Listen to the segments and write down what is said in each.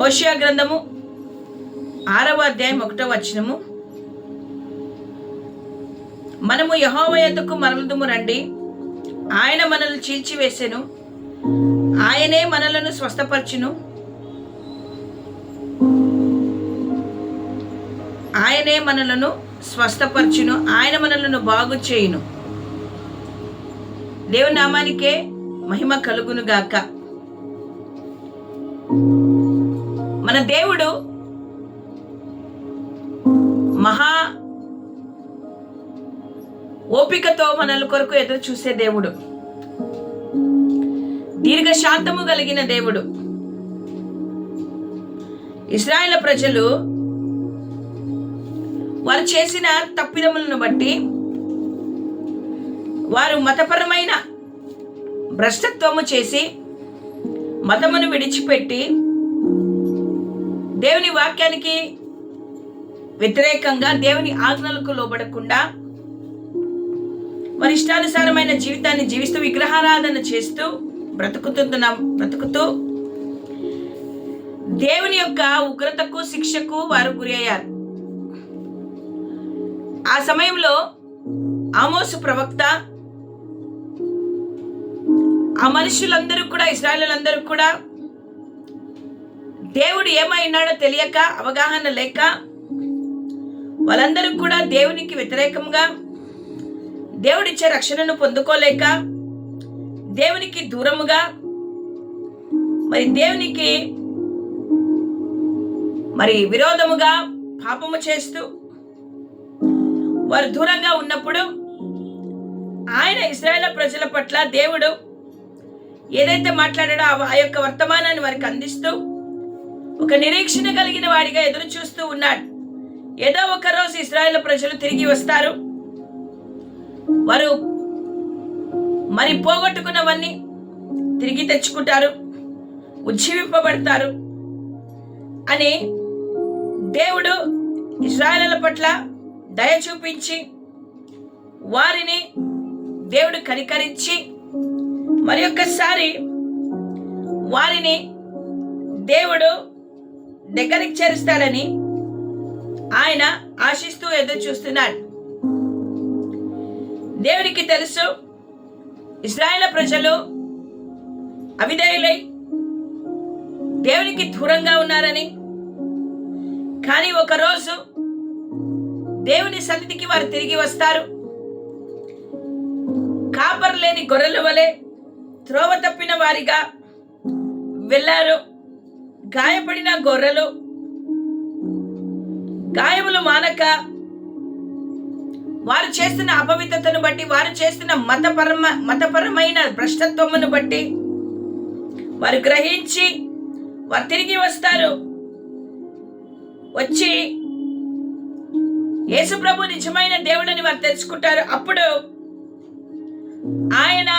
హోషియా గ్రంథము ఆరవ అధ్యాయం ఒకటో వచనము. మనము యహోవ యొద్దకు మరలుదుము రండి. ఆయన మనల్ని చీల్చివేసెను. ఆయనే మనలను స్వస్థపరచును. ఆయనే మనలను స్వస్థపరచును. ఆయన మనలను బాగు చేయును. దేవునామానికే మహిమ కలుగును గాక. మన దేవుడు మహా ఓపికతో మనల కొరకు ఎదురు చూసే దేవుడు. దీర్ఘ శాంతము కలిగిన దేవుడు. ఇస్రాయేల్ ప్రజలు వారు చేసిన తప్పిదములను బట్టి వారు మతపరమైన భ్రష్టత్వము చేసి మతమును విడిచిపెట్టి దేవుని వాక్యానికి వ్యతిరేకంగా దేవుని ఆజ్ఞలకు లోబడకుండా వారి ఇష్టానుసారమైన జీవితాన్ని జీవిస్తూ విగ్రహారాధన చేస్తూ బ్రతుకుతున్న బ్రతుకుతూ దేవుని యొక్క ఉగ్రతకు శిక్షకు వారు గురి అయ్యారు. ఆ సమయంలో ఆమోసు ప్రవక్త ఆ మనుషులందరూ కూడా ఇస్రాయలందరూ కూడా దేవుడు ఏమైనాడో తెలియక అవగాహన లేక వాళ్ళందరూ కూడా దేవునికి వ్యతిరేకంగా దేవుడిచ్చే రక్షణను పొందుకోలేక దేవునికి దూరముగా మరి దేవునికి మరి విరోధముగా పాపము చేస్తూ వారు దూరంగా ఉన్నప్పుడు ఆయన ఇస్రాయేల్ ప్రజల పట్ల దేవుడు ఏదైతే మాట్లాడాడో ఆ యొక్క వర్తమానాన్ని వారికి అందిస్తూ ఒక నిరీక్షణ కలిగిన వాడిగా ఎదురు చూస్తూ ఉన్నాడు. ఏదో ఒక రోజు ఇస్రాయేల్ ప్రజలు తిరిగి వస్తారు. వారు మరి పోగొట్టుకున్నవన్నీ తిరిగి తెచ్చుకుంటారు ఉజ్జీవింపబడతారు అని దేవుడు ఇజ్రాయల పట్ల దయ చూపించి వారిని దేవుడు కనికరించి మరి ఒక్కసారి వారిని దేవుడు దగ్గరికి చేరుస్తాడని ఆయన ఆశిస్తూ ఎదురు చూస్తున్నాడు. దేవునికి తెలుసు ఇస్రాయేల్ ప్రజలు అవిధేయులై దేవునికి దూరంగా ఉన్నారని. కానీ ఒకరోజు దేవుని సన్నిధికి వారు తిరిగి వస్తారు. కాపర్ లేని గొర్రెల వలె త్రోవ తప్పిన వారిగా వెళ్ళారు. గాయపడిన గొర్రెలు గాయములు మానక వారు చేస్తున్న అపవిత్రతను బట్టి వారు చేస్తున్న మతపరమ మతపరమైన భ్రష్టత్వమును బట్టి వారు గ్రహించి వారు తిరిగి వస్తారు. వచ్చి యేసుప్రభు నిజమైన దేవుడని వారు తెలుసుకుంటారు. అప్పుడు ఆయన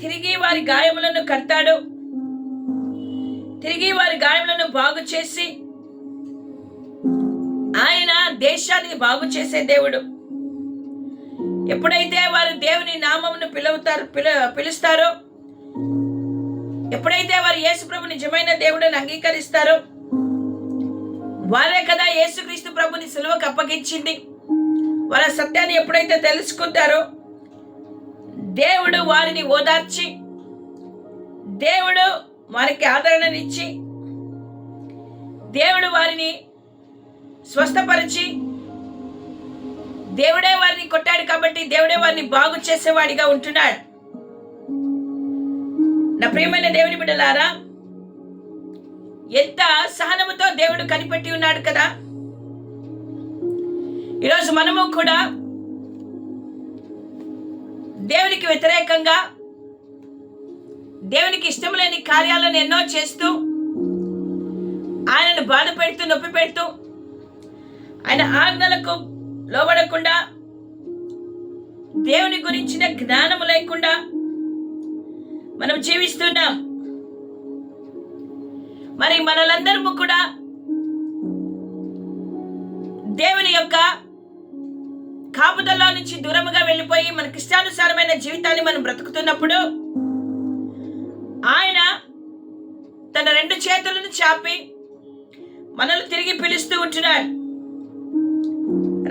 తిరిగి వారి గాయములను కడతాడు. తిరిగి వారి గాయములను బాగు చేసి ఆయన దేశాన్ని బాగు చేసే దేవుడు. ఎప్పుడైతే వారు దేవుని నామమును పిలువుతారు పిలు పిలుస్తారో ఎప్పుడైతే వారు యేసుప్రభు నిజమైన దేవుడని అంగీకరిస్తారో వారే కదా యేసుక్రీస్తు ప్రభుని సులువకు అప్పగించింది. వాళ్ళ సత్యాన్ని ఎప్పుడైతే తెలుసుకుంటారో దేవుడు వారిని ఓదార్చి దేవుడు వారికి ఆదరణనిచ్చి దేవుడు వారిని స్వస్థపరిచి దేవుడే వారిని కొట్టాడు కాబట్టి దేవుడే వారిని బాగు చేసేవాడిగా ఉంటున్నాడు. నా ప్రియమైన దేవుని బిడ్డలారా ఎంత సహనముతో దేవుడు కనిపెట్టి ఉన్నాడు కదా. ఈరోజు మనము కూడా దేవునికి వ్యతిరేకంగా దేవునికి ఇష్టం లేని కార్యాలను ఎన్నో చేస్తూ ఆయనను బాధ పెడుతూ నొప్పి పెడుతూ ఆయన ఆజ్ఞలకు లోబడకుండా దేవుని గురించిన జ్ఞానము లేకుండా మనం జీవిస్తున్నాం. మరి మనలందరము కూడా దేవుని యొక్క కాపుదల్లో నుంచి దూరముగా వెళ్ళిపోయి మనకిష్టానుసారమైన జీవితాన్ని మనం బ్రతుకుతున్నప్పుడు రెండు చేతులను చాపి మనల్ని తిరిగి పిలుస్తూ ఉంటున్నాడు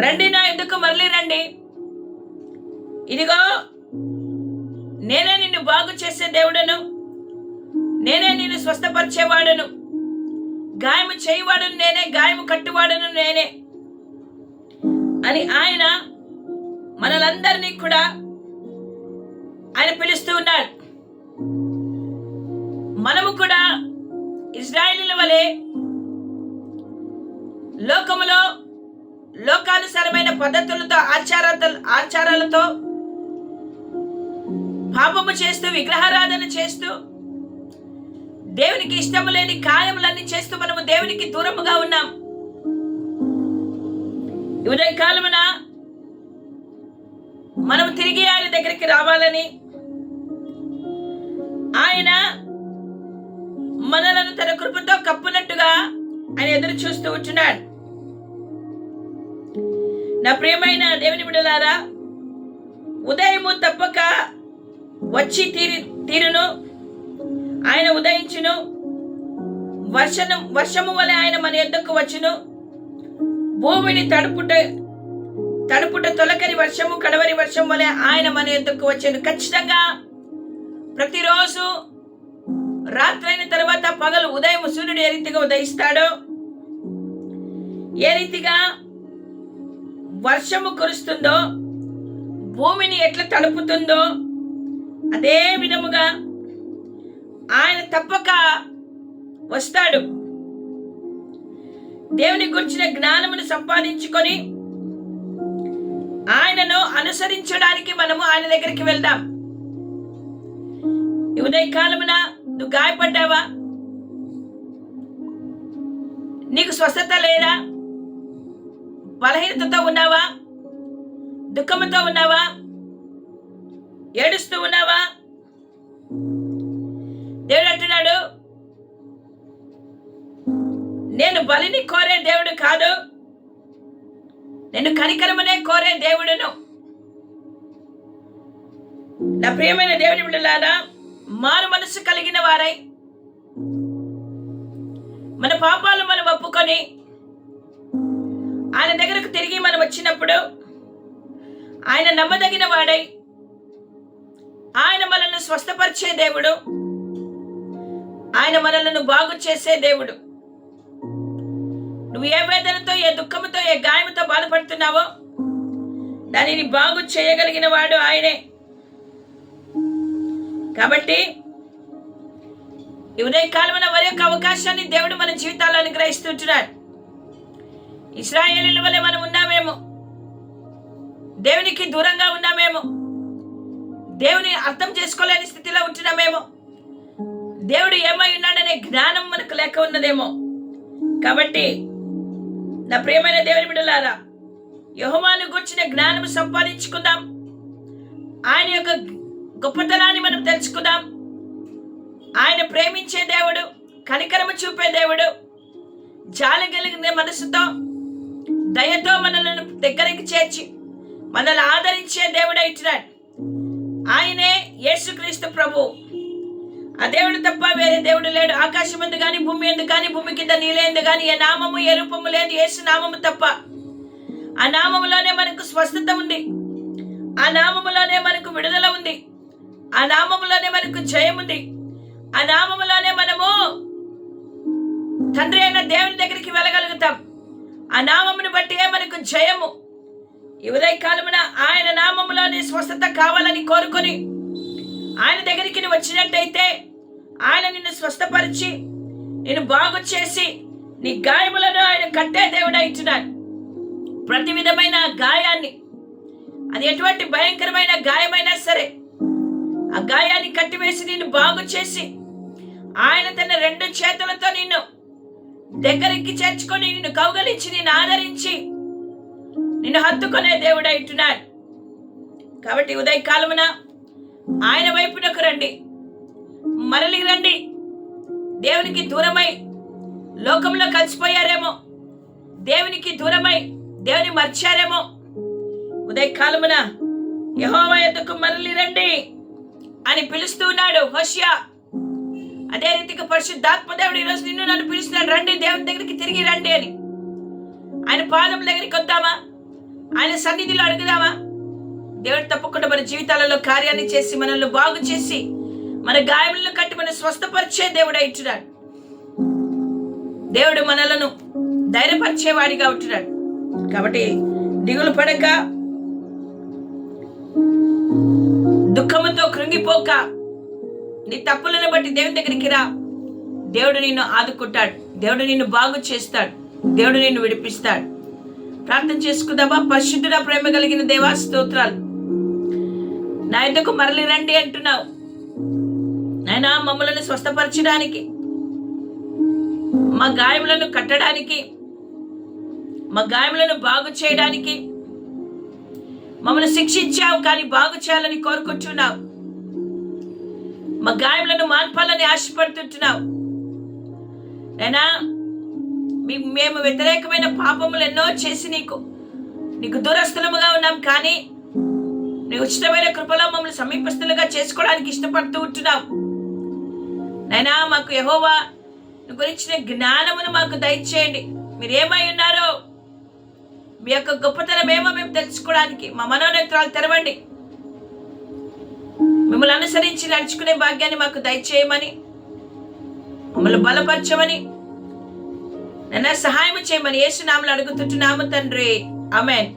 రండి నా ఎందుకు మరలి రండి? ఇదిగో నేనే నిన్ను బాగు చేసే దేవుడను. నేనే నిన్ను స్వస్థపరిచేవాడను. గాయము చేయవాడను నేనే గాయము కట్టువాడను నేనే అని ఆయన మనలందరినీ కూడా ఆయన పిలుస్తూ ఉన్నాడు వలె లోకములో లోకానుసారమైన పద్ధతులతో ఆచారాలతో ఆచారాలతో పాపము చేస్తూ విగ్రహారాధన చేస్తూ దేవునికి ఇష్టము లేని కార్యములన్నీ చేస్తూ మనము దేవునికి దూరముగా ఉన్నాం. ఈ ఉదయ కాలమున మనం తిరిగి ఆయన దగ్గరికి రావాలని ఆయన మనలను తన కృపతో కప్పునట్టుగా ఆయన ఎదురు చూస్తూ ఉంటున్నాడు. నా ప్రియమైన దేవుని బిడ్డలారా ఉదయము తప్పక వచ్చి తీరి తీరును ఆయన ఉదయించును. వర్షను వర్షము వలె ఆయన మన ఎద్దకు వచ్చును. భూమిని తడుపుట తడుపుట తొలకరి వర్షము కడవరి వర్షం వలె ఆయన మన ఎద్దకు వచ్చాను ఖచ్చితంగా ప్రతిరోజు రాత్రైన తర్వాత పగలు ఉదయం సూర్యుడు ఏ రీతిగా ఉదయిస్తాడో? ఏ రీతిగా వర్షము కురుస్తుందో భూమిని ఎట్లా తడుపుతుందో అదే విధముగా ఆయన తప్పక వస్తాడు. దేవుని గురించిన జ్ఞానమును సంపాదించుకొని ఆయనను అనుసరించడానికి మనము ఆయన దగ్గరికి వెళ్దాం. ఉదయకాలమున నువ్వు గాయపడ్డావా? నీకు స్వస్థత లేదా? బలహీనతతో ఉన్నావా? దుఃఖముతో ఉన్నావా? ఏడుస్తూ ఉన్నావా? దేవుడు అంటున్నాడు నేను బలిని కోరే దేవుడు కాదు. నేను కనికరమనే కోరే దేవుడును. నా ప్రియమైన దేవుని బిడ్డలారా మారు మనసు కలిగిన వారై. మన పాపాలు మనం ఒప్పుకొని ఆయన దగ్గరకు తిరిగి మనం వచ్చినప్పుడు ఆయన నమ్మదగిన వాడై ఆయన మనల్ని స్వస్థపరిచే దేవుడు ఆయన మనలను బాగు చేసే దేవుడు. నువ్వు ఏ వేదనతో ఏ దుఃఖంతో ఏ గాయముతో బాధపడుతున్నావో దానిని బాగు చేయగలిగిన వాడు ఆయనే. కాబట్టి ఉదయకాలమైన వారి యొక్క అవకాశాన్ని దేవుడు మన జీవితాల్లో అనుగ్రహిస్తుంటున్నాడు ఇస్రాయేలీల వలె మనం ఉన్నామేమో. దేవునికి దూరంగా ఉన్నామేమో. దేవుని అర్థం చేసుకోలేని స్థితిలో ఉంటున్నామేమో. దేవుడు ఏమై ఉన్నాడనే జ్ఞానం మనకు లేక ఉన్నదేమో. కాబట్టి నా ప్రియమైన దేవుని బిడ్డలారా యహోమాను గుర్చిన జ్ఞానం సంపాదించుకుందాం. ఆయన యొక్క గొప్పతనాన్ని మనం తెలుసుకుందాం. ఆయన ప్రేమించే దేవుడు కనికరము చూపే దేవుడు జాలి కలిగిన మనసుతో దయతో మనలను దగ్గరికి చేర్చి మనల్ని ఆదరించే దేవుడు ఇచ్చినాడు ఆయనే యేసుక్రీస్తు ప్రభు. ఆ దేవుడు తప్ప వేరే దేవుడు లేడు. ఆకాశం ఎందు కానీ భూమి ఎందు కానీ భూమి కింద నీలేందు కానీ ఏ నామము ఏ రూపము లేదు. యేసు నామము తప్ప. ఆ నామములోనే మనకు స్వస్థత ఉంది. ఆ నామములోనే మనకు విడుదల ఉంది. ఆ నామములోనే మనకు జయముంది. ఆ నామములోనే మనము తండ్రి అయిన దేవుని దగ్గరికి వెళ్ళగలుగుతాం. ఆ నామమును బట్టి మనకు జయము. ఈ కాలమున ఆయన నామములోనే స్వస్థత కావాలని కోరుకొని ఆయన దగ్గరికి నువ్వు వచ్చినట్టయితే ఆయన నిన్ను స్వస్థపరిచి నేను బాగు చేసి నీ గాయములను ఆయన కట్టే దేవుడు ఇచ్చినాడు ప్రతి విధమైన గాయాన్ని అది ఎటువంటి భయంకరమైన గాయమైనా సరే ఆ గాయాన్ని కట్టివేసి నిన్ను బాగు చేసి ఆయన తన రెండు చేతులతో నిన్ను దగ్గరికి చేర్చుకొని నిన్ను కౌగలించి నిన్ను ఆదరించి నిన్ను హత్తుకునే దేవుడు అంటున్నాడు కాబట్టి ఉదయ కాలమున ఆయన వైపునకు రండి. మరలి రండి. దేవునికి దూరమై లోకంలో కలిసిపోయారేమో. దేవునికి దూరమై దేవుని మర్చారేమో. ఉదయ కాలమున యహోవ ఎద్దకు మరలి రండి. అని పిలుస్తున్నాడు హోషియా అదే రీతిగా పరిశుద్ధాత్మ దేవుడు ఈరోజు నిన్ను నన్ను పిలుస్తున్నాడు. రండి దేవుని దగ్గరికి తిరిగి రండి అని. ఆయన పాదం దగ్గరికి వద్దామా? ఆయన సన్నిధిలో అడుగుదామా? దేవుడు తప్పకుండా మన జీవితాలలో కార్యాన్ని చేసి మనల్ని బాగు చేసి మన గాయములను కట్టి మన స్వస్థపరిచే దేవుడు ఇచ్చున్నాడు దేవుడు మనలను ధైర్యపరిచేవాడిగా ఉంటున్నాడు. కాబట్టి దిగులు పడక దుఃఖముతో కృంగిపోక నీ తప్పులను బట్టి దేవుని దగ్గరికి రా. దేవుడు నిన్ను ఆదుకుంటాడు. దేవుడు నిన్ను బాగు చేస్తాడు. దేవుడు నిన్ను విడిపిస్తాడు. ప్రార్థన చేసుకుందామా? పరిశుద్ధుడా ప్రేమ కలిగిన దేవా స్తోత్రాలు. నా ఎద్దకు మరలి రండి అంటున్నావు? నాయనా మమ్మల్ని స్వస్థపరచడానికి మా గాయములను కట్టడానికి మా గాయములను బాగు చేయడానికి మమ్మల్ని శిక్షించావు కానీ బాగు చేయాలని కోరుకుంటున్నావు. మా గాయములను మార్పాలని ఆశపడుతుంటున్నావు. అయినా మీ- మేము వ్యతిరేకమైన పాపములు ఎన్నో చేసి నీకు నీకు దూరస్థులముగా ఉన్నాం కానీ నీ ఉచితమైన కృపలో మమ్మల్ని సమీపస్తులుగా చేసుకోవడానికి ఇష్టపడుతూ ఉంటున్నావు. నైనా మాకు యహోవా నీ గురించిన జ్ఞానమును మాకు దయచేయండి. మీరు ఏమై ఉన్నారో మీ యొక్క గొప్పతనం ఏమో మేము తెలుసుకోవడానికి మా మనోనేత్రాలు తెరవండి. మిమ్మల్ని అనుసరించి నడుచుకునే భాగ్యాన్ని మాకు దయచేయమని మమ్మల్ని బలపరచమని నన్న సహాయం చేయమని యేసునామలు అడుగుతుంటున్నాము తండ్రి. అమెన్